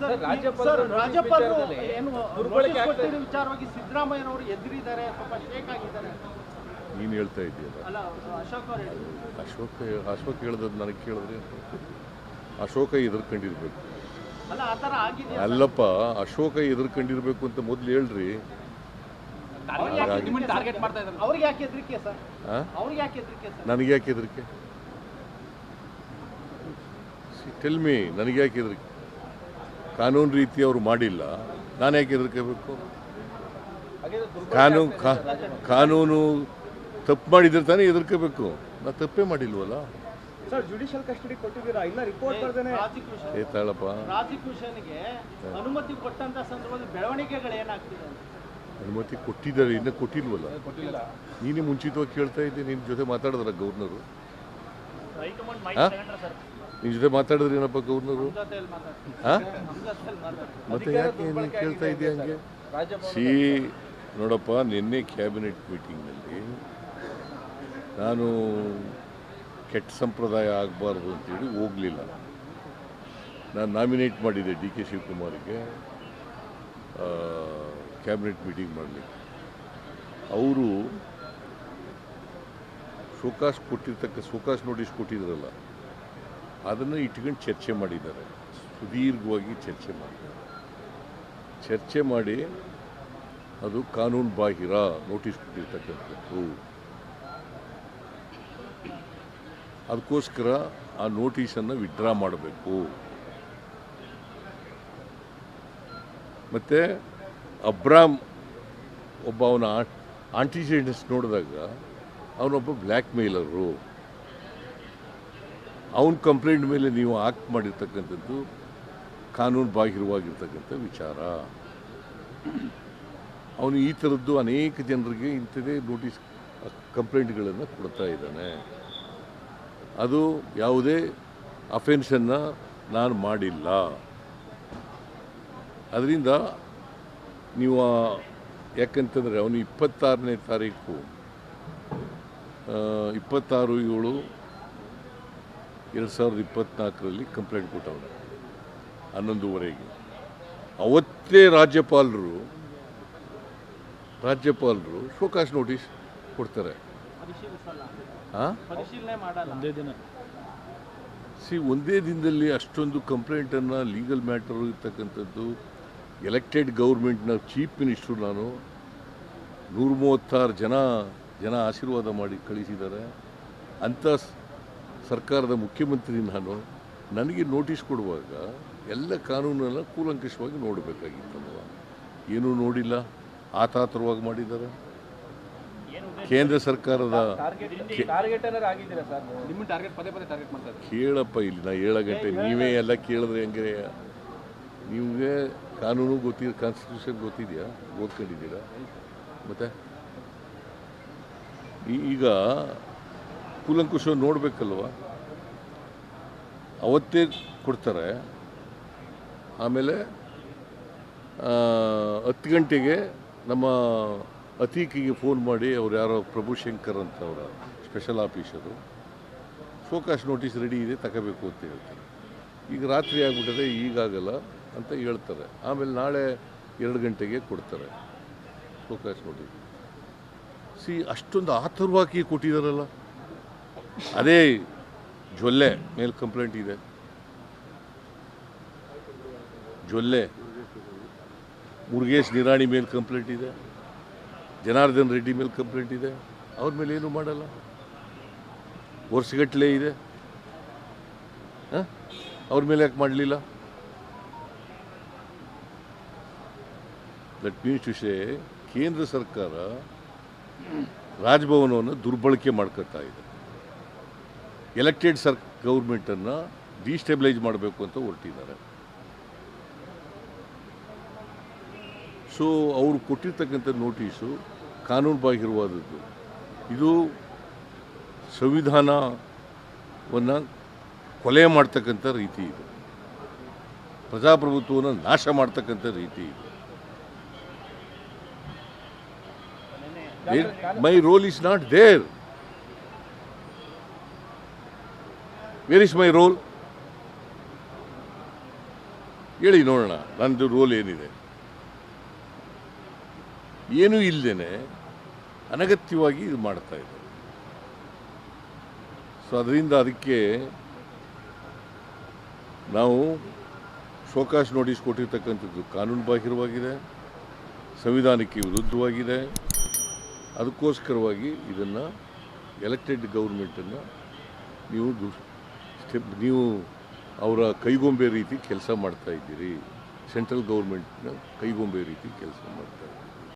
Sir ರಾಜ್ಯಪಾಲರು ಏನು ವಿಚಾರವಾಗಿ ಸಿದ್ದರಾಮಯ್ಯನವರು ಎದುರಿದ್ದಾರೆ ಸ್ವಲ್ಪ ಶೇಕ್ ಆಗಿದ್ದಾರೆ. ನೀನು ಹೇಳ್ತಾ ಇದೆಯಲ್ಲ ಅಲ್ಲ? ಅಶೋಕ್ ಹೇಳಿದ್ರು. ಅಶೋಕ ಹೇಳ್ದದ್ದು ನನಗೆ ಕೇಳಿದ್ರೆ ಅಶೋಕ ಎದುರ್ಕೊಂಡಿರ್ಬೇಕು ಅಲ್ಲಪ್ಪ ಅಶೋಕ ಎದುರ್ಕೊಂಡಿರ್ಬೇಕು ಅಂತ ಮೊದಲು ಹೇಳ್ರಿ. ನನಗ್ಯಾಕೆ ಟಾರ್ಗೆಟ್ ಮಾಡ್ತಾ ಇದ್ದಾರೆ? ಅವ್ರಿಗೆ ಯಾಕೆ ಹೆದರಿಕೆ ಸರ್? ಆ? ಅವ್ರಿಗೆ ಯಾಕೆ ಹೆದರಿಕೆ ಸರ್? ನನಗೆ ಯಾಕೆ ಹೆದರಿಕೆ? ಟೆಲ್ ಮೀ ನನಗೆ ಯಾಕೆ ಹೆದರಿಕೆ? ಕಾನೂನು ರೀತಿ ಅವರು ಮಾಡಿಲ್ಲ. ನಾನು ಯಾಕೆ ಹೆದರ್ಕೋಬೇಕು? ಕಾನೂನು ಕಾ- ಕಾನೂನು ತಪ್ಪು ಮಾಡಿದ್ರೆ ತಾನೇ ಹೆದರ್ಕೋಬೇಕು. ನಾ ತಪ್ಪೇ ಮಾಡಿಲ್ವಲ್ಲ? ಸರ್ ಜುಡಿಷಿಯಲ್ ಕಸ್ಟಡಿ ಕೊಟ್ಟಿದ್ದೀರಾ? ಇಲ್ಲ ರಿಪೋರ್ಟ್ ಬರ್ದೇನೆ. ಪ್ರಾಸಿಕ್ಯೂಷನ್ ಏ ತಾಳಪ್ಪ. ಪ್ರಾಸಿಕ್ಯೂಷನ್ಗೆ ಅನುಮತಿ ಕೊಟ್ಟಂತ ಸಂದರ್ಭದಲ್ಲಿ ಬೆಳವಣಿಗೆಗಳು ಏನಾಗ್ತಿದೆ ಅನುಮತಿ ಕೊಟ್ಟಿದ್ದಾರೆ ಇನ್ನೂ ಕೊಟ್ಟಿಲ್ವಲ್ಲ? ನೀನೇ ಮುಂಚಿತವಾಗಿ ಕೇಳ್ತಾ ಇದ್ದೆ ನಿನ್ನ ಜೊತೆ ಮಾತಾಡಿದ್ರ ಗವರ್ನರು ನಿನ್ನ ಜೊತೆ ಮಾತಾಡಿದ್ರೆ ಏನಪ್ಪ ಗೌರ್ನರು? ನಮ್ಮ? ನಮ್ಮ ಮತ್ತೆ ಯಾಕೆ ನೀನು ಕೇಳ್ತಾ ಇದೆಯಾ ಹಂಗೆ? ಸಿ ನೋಡಪ್ಪ ನಿನ್ನೆ ಕ್ಯಾಬಿನೆಟ್ ಮೀಟಿಂಗ್ನಲ್ಲಿ ನಾನು ಕೆಟ್ಟ ಸಂಪ್ರದಾಯ ಆಗಬಾರ್ದು ಅಂತೇಳಿ ಹೋಗಲಿಲ್ಲ. ನಾನು ನಾಮಿನೇಟ್ ಮಾಡಿದ್ದೆ ಡಿ ಕೆ ಶಿವಕುಮಾರ್ಗೆ ಕ್ಯಾಬಿನೆಟ್ ಮೀಟಿಂಗ್ ಮಾಡಲಿಕ್ಕೆ. ಅವರು ಶೋಕಾಶ್ ಕೊಟ್ಟಿರ್ತಕ್ಕ ಶೋಕಾಶ್ ನೋಟಿಸ್ ಕೊಟ್ಟಿದ್ರಲ್ಲ ಅದನ್ನು ಇಟ್ಕೊಂಡು ಚರ್ಚೆ ಮಾಡಿದ್ದಾರೆ. ಸುದೀರ್ಘವಾಗಿ ಚರ್ಚೆ ಮಾಡಿದ್ದಾರೆ. ಚರ್ಚೆ ಮಾಡಿ ಅದು ಕಾನೂನು ಬಾಹಿರ ನೋಟಿಸ್ ಕೊಟ್ಟಿರ್ತಕ್ಕಂಥದ್ದು. ಅದಕ್ಕೋಸ್ಕರ ಆ ನೋಟಿಸನ್ನು ವಿಡ್ರಾ ಮಾಡಬೇಕು. ಮತ್ತು ಅಬ್ರಾಮ್ ಒಬ್ಬ ಅವನ ಆಂಟಿಸಿಡೆಂಟ್ಸ್ ನೋಡಿದಾಗ ಅವನೊಬ್ಬ ಬ್ಲ್ಯಾಕ್ ಮೇಲರು ಅವನ ಕಂಪ್ಲೇಂಟ್ ಮೇಲೆ ನೀವು ಆಕ್ಟ್ ಮಾಡಿರ್ತಕ್ಕಂಥದ್ದು ಕಾನೂನು ಬಾಹಿರವಾಗಿರ್ತಕ್ಕಂಥ ವಿಚಾರ. ಅವನು ಈ ಥರದ್ದು ಅನೇಕ ಜನರಿಗೆ ಇಂಥದೇ ನೋಟಿಸ್, ಕಂಪ್ಲೇಂಟ್ಗಳನ್ನು ಕೊಡ್ತಾ ಇದ್ದಾನೆ. ಅದು ಯಾವುದೇ ಅಫೆನ್ಸನ್ನು ನಾನು ಮಾಡಿಲ್ಲ. ಅದರಿಂದ ನೀವು ಯಾಕಂತಂದರೆ ಅವನು ಇಪ್ಪತ್ತಾರನೇ ತಾರೀಕು ಇಪ್ಪತ್ತಾರು ಏಳು ಎರಡು ಸಾವಿರದ ಇಪ್ಪತ್ತ್ನಾಲ್ಕರಲ್ಲಿ ಕಂಪ್ಲೇಂಟ್ ಕೊಟ್ಟವರು ಹನ್ನೊಂದುವರೆಗೆ. ಅವತ್ತೇ ರಾಜ್ಯಪಾಲರು ರಾಜ್ಯಪಾಲರು ಶೋಕಾಸ್ ನೋಟಿಸ್ ಕೊಡ್ತಾರೆ. ಪರಿಶೀಲಿಸಲ್ಲ ಹಾಂ ಪರಿಶೀಲನೆ ಮಾಡಲ್ಲ. ಸಿ ಒಂದೇ ದಿನದಲ್ಲಿ ಅಷ್ಟೊಂದು ಕಂಪ್ಲೇಂಟನ್ನು ಲೀಗಲ್ ಮ್ಯಾಟರ್ ಇರ್ತಕ್ಕಂಥದ್ದು ಎಲೆಕ್ಟೆಡ್ ಗೌರ್ಮೆಂಟ್ನ ಚೀಫ್ ಮಿನಿಸ್ಟ್ರು ನಾನು ನೂರ ಮೂವತ್ತಾರು ಜನ ಜನ ಆಶೀರ್ವಾದ ಮಾಡಿ ಕಳಿಸಿದ್ದಾರೆ. ಅಂಥ ಸ್- ಸರ್ಕಾರದ ಮುಖ್ಯಮಂತ್ರಿ ನಾನು ನನಗೆ ನೋಟಿಸ್ ಕೊಡುವಾಗ ಎಲ್ಲ ಕಾನೂನನ್ನು ಕೂಲಂಕಷವಾಗಿ ನೋಡಬೇಕಾಗಿತ್ತಲ್ವ ಏನೂ ನೋಡಿಲ್ಲ ಆತಾತರವಾಗಿ ಮಾಡಿದ್ದಾರೆ. ಕೇಂದ್ರ ಸರ್ಕಾರದ ಕೇಳಪ್ಪ ಇಲ್ಲಿ ನಾ ಏಳು ಗಂಟೆ ನೀವೇ ಎಲ್ಲ ಕೇಳಿದ್ರೆ ಹೆಂಗೆ? ನಿಮಗೆ ಕಾನೂನು ಗೊತ್ತಿದೆ ಕಾನ್ಸ್ಟಿಟ್ಯೂಷನ್ ಗೊತ್ತಿದೆಯಾ? ಓದ್ಕೊಂಡಿದ್ದೀರಾ? ಮತ್ತೆ? ಈಗ ಕೂಲಂಕುಷ ನೋಡಬೇಕಲ್ವ? ಅವತ್ತೇ ಕೊಡ್ತಾರೆ. ಆಮೇಲೆ ಹತ್ತು ಗಂಟೆಗೆ ನಮ್ಮ ಅತೀಕಿಗೆ ಫೋನ್ ಮಾಡಿ ಅವ್ರು ಯಾರೋ ಪ್ರಭುಶಂಕರ್ ಅಂತ ಅವರ special officer show cause notice ready ಇದೆ, ತಗೋಬೇಕು ಅಂತ ಹೇಳ್ತಾರೆ. ಈಗ ರಾತ್ರಿ ಆಗಿಬಿಟ್ಟರೆ ಈಗಾಗಲ್ಲ ಅಂತ ಹೇಳ್ತಾರೆ. ಆಮೇಲೆ ನಾಳೆ ಎರಡು ಗಂಟೆಗೆ ಕೊಡ್ತಾರೆ ಶೋಕಾಸ್ ನೋಟಿಸ್ ಸಿ, ಅಷ್ಟೊಂದು ಆತುರವಾಗಿ ಕೊಟ್ಟಿದ್ದಾರಲ್ಲ ಅದೇ ಜೊಲ್ಲೆ, ಮೇಲೆ ಕಂಪ್ಲೇಂಟ್ ಇದೆ. ಜೊಲ್ಲೆ. ಮುರುಗೇಶ್ ನಿರಾಣಿ ಮೇಲೆ ಕಂಪ್ಲೇಂಟ್ ಇದೆ. ಜನಾರ್ದನ್ ರೆಡ್ಡಿ ಮೇಲೆ ಕಂಪ್ಲೇಂಟ್ ಇದೆ. ಅವ್ರ ಮೇಲೆ ಏನು ಮಾಡಲ್ಲ. ವರ್ಷಗಟ್ಟಲೆ ಇದೆ? ಅವ್ರ ಮೇಲೆ ಯಾಕೆ ಮಾಡಲಿಲ್ಲ? ದಟ್ ಮೀನ್ಸ್ ಸೇ ಕೇಂದ್ರ ಸರ್ಕಾರ ರಾಜಭವನವನ್ನು ದುರ್ಬಳಕೆ ಮಾಡ್ಕೊತಾ ಇದೆ. ಎಲೆಕ್ಟೆಡ್ ಸರ್ ಗೌರ್ಮೆಂಟನ್ನು ಡಿಸ್ಟೆಬಿಲೈಸ್ ಮಾಡಬೇಕು ಅಂತ ಹೊರಟಿದ್ದಾರೆ. ಸೊ ಅವರು ಕೊಟ್ಟಿರ್ತಕ್ಕಂಥ ನೋಟಿಸು ಕಾನೂನು ಬಾಹಿರವಾದದ್ದು. ಇದು ಸಂವಿಧಾನವನ್ನು ಕೊಲೆ ಮಾಡ್ತಕ್ಕಂಥ ರೀತಿ ಇದು. ಪ್ರಜಾಪ್ರಭುತ್ವವನ್ನು ನಾಶ ಮಾಡ್ತಕ್ಕಂಥ ರೀತಿ ಇದು. My role is not there where is my role ಹೇಳಿ ನೋಡೋಣ ನನ್ನದು ರೋಲ್ ಏನಿದೆ? ಏನೂ ಇಲ್ಲದೇನೆ ಅನಗತ್ಯವಾಗಿ ಇದು ಮಾಡ್ತಾ ಇದ್ದಾರೆ. ಸೊ ಅದರಿಂದ ಅದಕ್ಕೆ ನಾವು ಶೋಕಾಸ್ ನೋಟಿಸ್ ಕೊಟ್ಟಿರ್ತಕ್ಕಂಥದ್ದು ಕಾನೂನು ಬಾಹಿರವಾಗಿದೆ ಸಂವಿಧಾನಕ್ಕೆ ವಿರುದ್ಧವಾಗಿದೆ. ಅದಕ್ಕೋಸ್ಕರವಾಗಿ ಇದನ್ನು ಎಲೆಕ್ಟೆಡ್ ಗೌರ್ಮೆಂಟನ್ನು ನೀವು ದು- ನೀವು ಅವರ ಕೈಗೊಂಬೆ ರೀತಿ ಕೆಲಸ ಮಾಡ್ತಾ ಇದ್ದೀರಿ. ಸೆಂಟ್ರಲ್ ಗೌರ್ಮೆಂಟ್ನ ಕೈಗೊಂಬೆ ರೀತಿ ಕೆಲಸ ಮಾಡ್ತಾ ಇದ್ದೀರಿ.